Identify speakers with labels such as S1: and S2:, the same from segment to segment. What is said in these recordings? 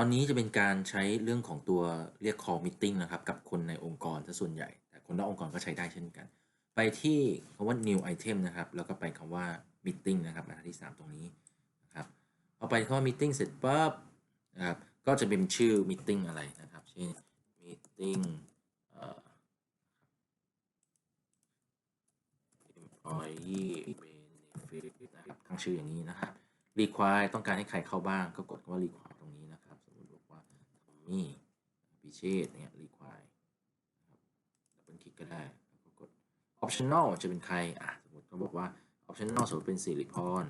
S1: ตอนนี้จะเป็นการใช้เรื่องของตัวเรียก call meeting นะครับ กับคนในองค์กรซะส่วนใหญ่ แต่คนนอกองค์กรก็ใช้ได้เช่นกัน ไปที่คำว่า new item นะครับ แล้วก็ไปคำว่า meeting นะครับบรรทัดที่ 3 ตรงนี้นะครับพอาไปคำว่า meeting เสร็จปั๊บนะครับก็จะเป็นชื่อ meeting อะไรนะครับ เช่น meeting employee benefit นะครับตั้งชื่ออย่างนี้นะครับ require ต้องการให้ใครเข้าบ้างก็กดคำว่า require มี่พิเชษเนี่ย require นะครับดับเบิลคลิกก็ได้แล้วก็กด optional จะเป็นใครอะสมมติเขาบอกว่า optional สมมติเป็นสิริพร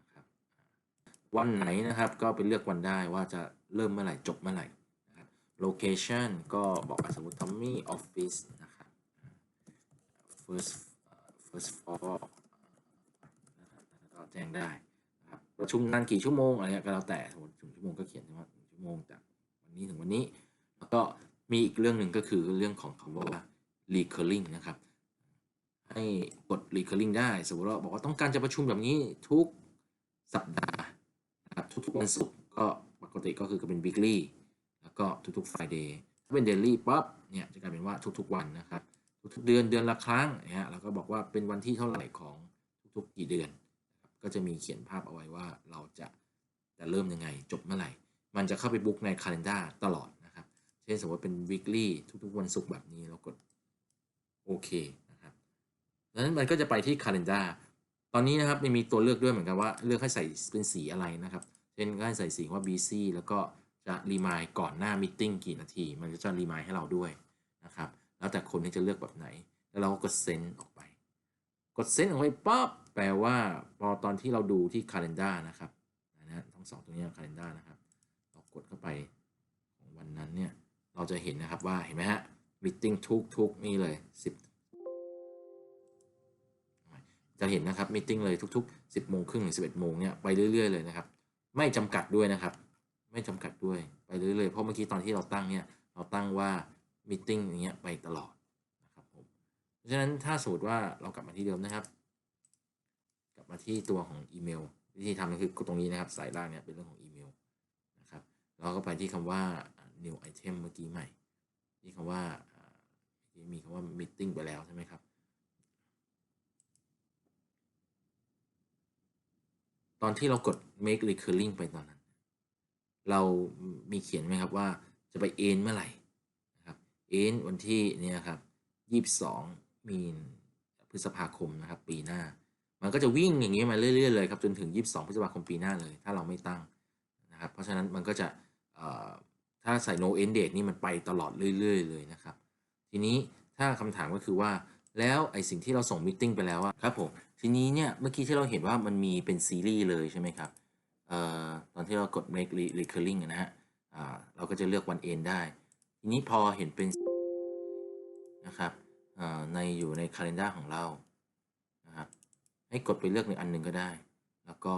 S1: นะครับวันไหนนะครับก็ไปเลือกวันได้ว่าจะเริ่มเมื่อไหร่จบเมื่อไหร่นะครับ location ก็บอกว่าสมมติ Tommy office นะครับ first first floor นะครับก็แจ้งได้นะครับประชุมนานกี่ชั่วโมงอะไรเงี้ยก็แล้วแต่สมมติถึงชั่วโมงก็เขียนว่าหนึ่งชั่วโมงจาก วันนี้ถึงวันนี้ แล้วก็มีอีกเรื่องหนึ่งก็คือเรื่องของคำว่า recurring นะครับ ให้กด recurring ได้ สมมติว่าบอกว่าต้องการจะประชุมแบบนี้ทุกสัปดาห์นะครับทุกๆวันศุกร์ก็ปกติก็คือก็เป็น weekly แล้วก็ทุกๆ Friday ถ้าเป็น daily ปั๊บเนี่ยจะกลายเป็นว่าทุกๆวันนะครับทุกๆเดือนเดือนละครั้งนะฮะแล้วก็บอกว่าเป็นวันที่เท่าไหร่ของทุกๆกี่เดือน ก็จะมีเขียนภาพเอาไว้ว่าเราจะจะเริ่มยังไงจบเมื่อไหร่ มันจะเข้าไปบุ๊กใน calendar ตลอดนะครับ เช่นสมมติเป็น weekly ทุกๆวันศุกร์แบบนี้เรากดโอเคนะครับดังนั้นมันก็จะไปที่ calendar ตอนนี้นะครับมันมีตัวเลือกด้วยเหมือนกันว่าเลือกให้ใส่เป็นสีอะไรนะครับ เช่นก็ให้ใส่สีว่า busy แล้วก็จะรีมายก่อนหน้า meeting กี่นาที มันก็จะรีมายให้เราด้วยนะครับ แล้วแต่คนที่จะเลือกแบบไหน แล้วเราก็กดเซนออกไป กดเซนออกไปปั๊บแปลว่าพอตอนที่เราดูที่ calendar นะครับนะทั้งสองตัวนี้ calendar นะครับเรา กดเข้าไปของวันนั้นเนี่ย เราจะเห็นนะครับว่าเห็นไหมฮะ meeting ทุกทุกนี่เลย10จะเห็นนะครับ meeting เลยทุก ๆ 10โมงครึ่งถึง11โมงเนี่ยไปเรื่อย ๆ เลยนะครับ ไม่จำกัดด้วยนะครับ ไม่จำกัดด้วยไปเรื่อยๆเพราะเมื่อกี้ตอนที่เราตั้งเนี่ยเราตั้งว่ามีติ้งอย่างเงี้ยไปตลอดนะครับผมเพราะฉะนั้นถ้าสมมติว่าเรากลับมาที่เดิมนะครับ กลับมาที่ตัวของอีเมลวิธีทำก็คือตรงนี้นะครับสายล่างเนี่ยเป็นเรื่องของอี เมลนะครับเราก็ไปที่คำว่า new item เมื่อกี้ใหม่ที่คำว่ามีคำว่า meeting ไปแล้วใช่ไหมครับ ตอนที่เรากด make recurring ไปตอนนั้น เรามีเขียนไหมครับว่าจะไปเอนเมื่อไหร่เอ็นวันที่เนี่ยครับยี่สิบสองมีนพฤษภาคมนะครับปีหน้า มันก็จะวิ่งอย่างนี้มาเรื่อยๆเลยครับจนถึงยี่สิบสองพฤษภาคมปีหน้าเลย ถ้าเราไม่ตั้งนะครับ เพราะฉะนั้นมันก็จะ ถ้าใส่ no end date นี่มันไปตลอดเรื่อย ๆ เลยนะครับ ทีนี้ถ้าคำถามก็คือว่าแล้วไอสิ่งที่เราส่งมิ팅ไปแล้วอะครับผมทีนี้เนี่ยเมื่อกี้ที่เราเห็นว่ามันมีเป็นซีรีส์เลยใช่ไหมครับออตอนที่เรากด make recurring นะฮะเราก็จะเลือกวัน end ได้ ทีนี้พอเห็นเป็นนะครับในอยู่ใน calendar ของเรานะครับให้กดไปเลือกในอันหนึ่งก็ได้ แล้วก็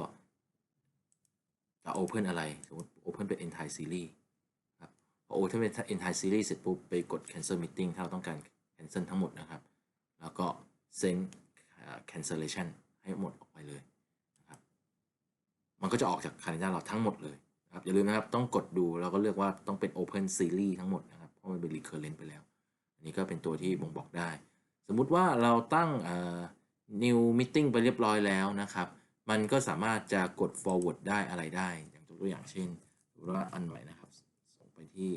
S1: จะ open อะไร สมมติ open เป็น entire series ครับ พอ open เป็น entire series เสร็จปุ๊บ ไปกด cancel meeting ถ้าเราต้องการ cancel ทั้งหมดนะครับ แล้วก็ send cancellation ให้หมดออกไปเลยนะครับ มันก็จะออกจาก calendar เราทั้งหมดเลยนะครับ อย่าลืมนะครับ ต้องกดดูแล้วก็เลือกว่าต้องเป็น open series ทั้งหมดนะครับ เพราะมันเป็น recurrent ไปแล้ว อันี่ก็เป็นตัวที่บ่งบอกได้ สมมุติว่าเราตั้ง new meeting ไปเรียบร้อยแล้วนะครับ มันก็สามารถจะกด forward ได้อะไรได้ อย่างตัวอย่างเช่นสมมติว่าอันใหม่นะครับ ส่งไปที่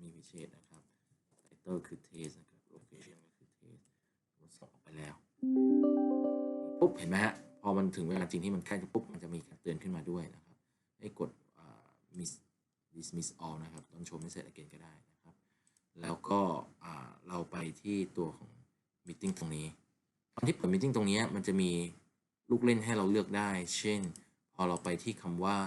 S1: มีพิเชษนะครับ title คือ test นะครับ location ก็คือ test ส่งไปแล้วปุ๊บเห็นไหมฮะ พอมันถึงเวลาจริงที่มันใกล้จะปุ๊บ มันจะมีการเตือนขึ้นมาด้วยนะครับ ให้กด miss dismiss all นะครับ ต้นโชว์ไม่เสร็จ again ก็ได้นะครับ แล้วก็เราไปที่ตัวของ meeting ตรงนี้ ตอนที่เปิด meeting ตรงนี้มันจะมี ลูกเล่นให้เราเลือกได้ เช่น พอเราไปที่คำว่า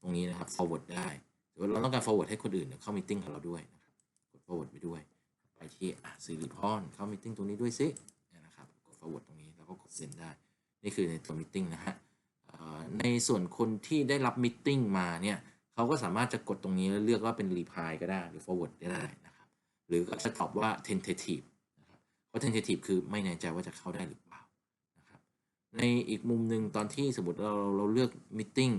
S1: ตรงนี้นะครับ forward ได้หรือเราต้องการ forward ให้คนอื่นเข้า meeting กับเราด้วยนะครับกด forward ไปด้วย ไปที่สิริพรเข้า meeting ตรงนี้ด้วยสินะครับกด forward ตรงนี้แล้วก็กด send ได้ นี่คือในตัว meeting นะฮะในส่วนคนที่ได้รับ meeting มาเนี่ยเขาก็สามารถจะกดตรงนี้แล้วเลือกว่าเป็น reply ก็ได้หรือ forward ได้นะครับ หรือก็จะตอบว่า tentative นะครับเพราะ tentative คือไม่แน่ใจว่าจะเข้าได้หรือเปล่านะครับ ในอีกมุมหนึ่งตอนที่สมมติเราเราเลือก meeting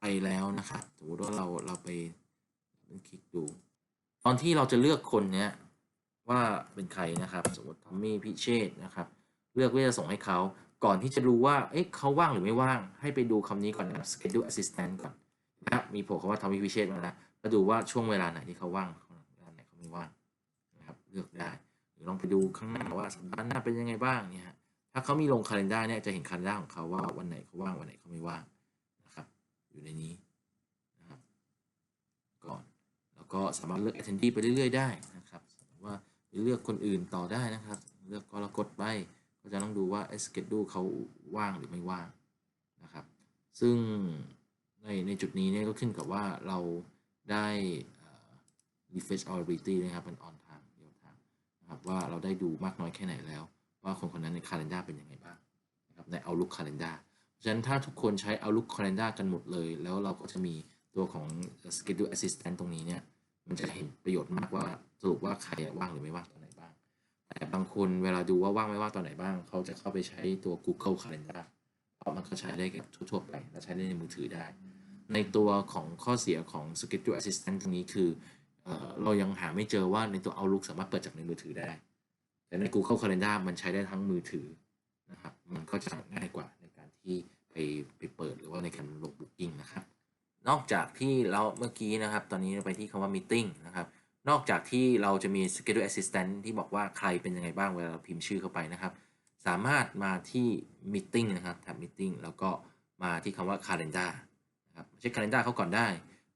S1: ไปแล้วนะครับสมมติว่าเราเราไปคลิกดู ตอนที่เราจะเลือกคนเนี้ยว่าเป็นใครนะครับ สมมติทอมมี่พิเชษนะครับเลือกว่าจะส่งให้เขาก่อนที่จะรู้ว่าเอ๊ะเขาว่างหรือไม่ว่างให้ไปดูคำนี้ก่อนนะ schedule assistant ก่อนนะมีโผล่คำว่าทอมมี่พิเชษมาแล้วแล้วดูว่าช่วงเวลาไหนที่เขาว่างเวลาไหนเขาไม่ว่างนะครับเลือกได้หรือลองไปดูข้างหน้าว่าสัปดาห์หน้าเป็นยังไงบ้างเนี่ยฮะ ถ้าเขามีลงคาล endar เนี่ยจะเห็นคาล endar ของเขาว่าวันไหนเขาว่างวันไหนเขาไม่ว่างนะครับ อยู่ในนี้นะครับก่อนแล้วก็สามารถเลือก attendee ไปเรื่อยๆได้นะครับว่าเลือกคนอื่นต่อได้นะครับ เลือกกรกฎไปก็จะต้องดูว่า schedule เขาว่างหรือไม่ว่างนะครับ ซึ่งในในจุดนี้เนี่ยก็ขึ้นกับว่าเราได้ refresh availability นะครับเป็น on time real time นะครับว่าเราได้ดูมากน้อยแค่ไหนแล้ว ว่าคนคนนั้นใน calendar เป็นยังไงบ้างนะครับใน Outlook calendar เพราะฉะนั้นถ้าทุกคนใช้ Outlook calendar กันหมดเลย แล้วเราก็จะมีตัวของ schedule assistant ตรงนี้เนี่ยมันจะเห็นประโยชน์มากว่าสรุปว่าใครว่างหรือไม่ว่างตอนไหนบ้าง แต่บางคนเวลาดูว่าว่างไม่ว่างตอนไหนบ้าง เขาจะเข้าไปใช้ตัว Google Calendar เพราะมันก็ใช้ได้กับทั่วๆไปและใช้ได้ในมือถือได้ ในตัวของข้อเสียของ Schedule Assistant ตรงนี้คือเออเรายังหาไม่เจอว่าในตัว Outlook สามารถเปิดจากในมือถือได้ แต่ใน Google Calendar มันใช้ได้ทั้งมือถือนะครับ มันก็จะง่ายกว่าในการที่ไปไปเปิดหรือว่าในการลง Booking นะครับ นอกจากที่เราเมื่อกี้นะครับ ตอนนี้เราไปที่คำว่า meeting นะครับ นอกจากที่เราจะมี schedule assistant ที่บอกว่าใครเป็นยังไงบ้างเวลาเราพิมพ์ชื่อเข้าไปนะครับ สามารถมาที่ meeting นะครับแท็บ meeting แล้วก็มาที่คำว่า calendar นะครับเช็ค calendar เขาก่อนได้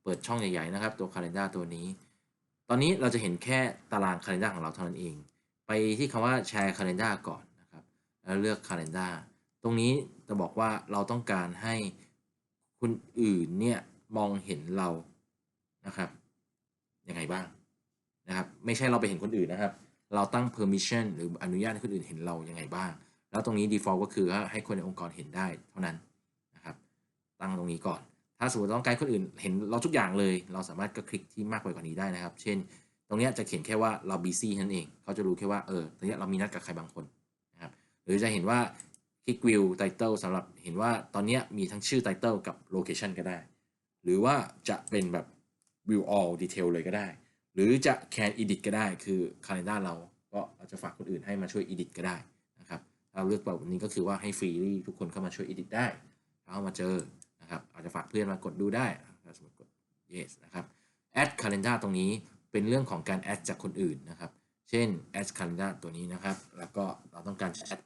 S1: เปิดช่องใหญ่ๆนะครับ ตัว calendar ตัวนี้ ตอนนี้เราจะเห็นแค่ตาราง calendar ของเราเท่านั้นเอง ไปที่คำว่า share calendar ก่อนนะครับ แล้วเลือก calendar ตรงนี้จะบอกว่าเราต้องการให้คนอื่นเนี่ยมองเห็นเรานะครับยังไงบ้างนะครับ ไม่ใช่เราไปเห็นคนอื่นนะครับ เราตั้ง permission หรืออนุญาตให้คนอื่นเห็นเรายังไงบ้าง แล้วตรงนี้ default ก็คือให้คนในองค์กรเห็นได้เท่านั้นนะครับ ตั้งตรงนี้ก่อน ถ้าสมมติต้องการคนอื่นเห็นเราทุกอย่างเลย เราสามารถก็คลิกที่มากไปกว่านี้ได้นะครับ เช่น ตรงนี้จะเขียนแค่ว่าเรา busy นั่นเองเขาจะรู้แค่ว่าเออตรงนี้เรามีนัดกับใครบางคนนะครับหรือจะเห็นว่าคลิก view title สำหรับเห็นว่าตอนนี้มีทั้งชื่อ title กับ location ก็ได้ หรือว่าจะเป็นแบบ view all detail เลยก็ได้ หรือจะ can edit ก็ได้คือ calendar เราก็เราจะฝากคนอื่นให้มาช่วย edit ก็ได้นะครับเราเลือกแบบนี้ก็คือว่าให้ฟรีทุกคนเข้ามาช่วย edit ได้เข้ามาเจอนะครับอาจจะฝากเพื่อนมากดดูได้สมมติกด yes นะครับ add calendar ตรงนี้ เป็นเรื่องของการ add จากคนอื่นนะครับ เช่น add calendar ตัวนี้นะครับ แล้วก็เราต้องการจะ add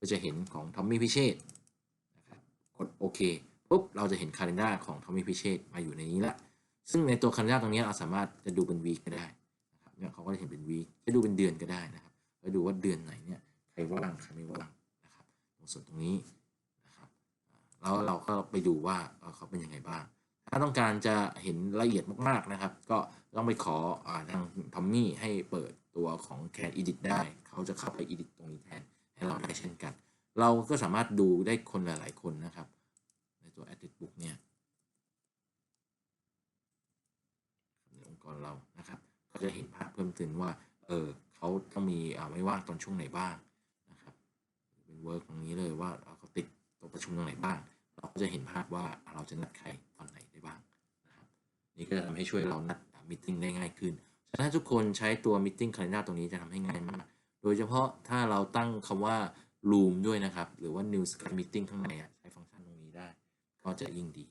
S1: ก็จะเห็นของทอมมี่พิเชษนะครับกดโอเคปุ๊บเราจะเห็น calendar ของทอมมี่พิเชษมาอยู่ในนี้ละซึ่งในตัว calendar ตรงนี้เราสามารถจะดูเป็น week ก็ได้นะครับเนี่ยเขาก็จะเห็นเป็น week จะดูเป็นเดือนก็ได้นะครับแล้วดูว่าเดือนไหนเนี่ยใครว่างใครไม่ว่างนะครับตรงส่วนตรงนี้นะครับแล้วเราก็ไปดูว่าเขาเป็นยังไงบ้าง ถ้าต้องการจะเห็นละเอียดมากๆนะครับ ก็ต้องไปขออทางทอมมี่ให้เปิดตัวของ Can Edit ได้ เขาจะเข้าไป edit ตรงนี้แทนให้เราได้เช่นกัน เราก็สามารถดูได้คนหลาย ๆ คนนะครับ ในตัว Edit Book เนี่ยในองค์กรเรานะครับ ก็จะเห็นภาพเพิ่มเติมว่า เออเขาต้องมีอ่าไม่ว่างตอนช่วงไหนบ้างนะครับ เป็นเวิร์กตรงนี้เลยว่าเขาติดตัวประชุมตรงไหนบ้าง เราก็จะเห็นภาพว่าเราจะนัดใคร นี่ก็จะทำให้ช่วยเรานัดมิ팅ได้ง่ายขึ้น ฉะนั้นทุกคนใช้ตัวมิ팅ค a l endar ตรงนี้จะทำให้ง่ายมาก โดยเฉพาะถ้าเราตั้งคำว่า room ด้วยนะครับ หรือว่า new Skype meeting ข้างในใช้ฟังก์ชันตรงนี้ได้ ก็จะยิ่งดี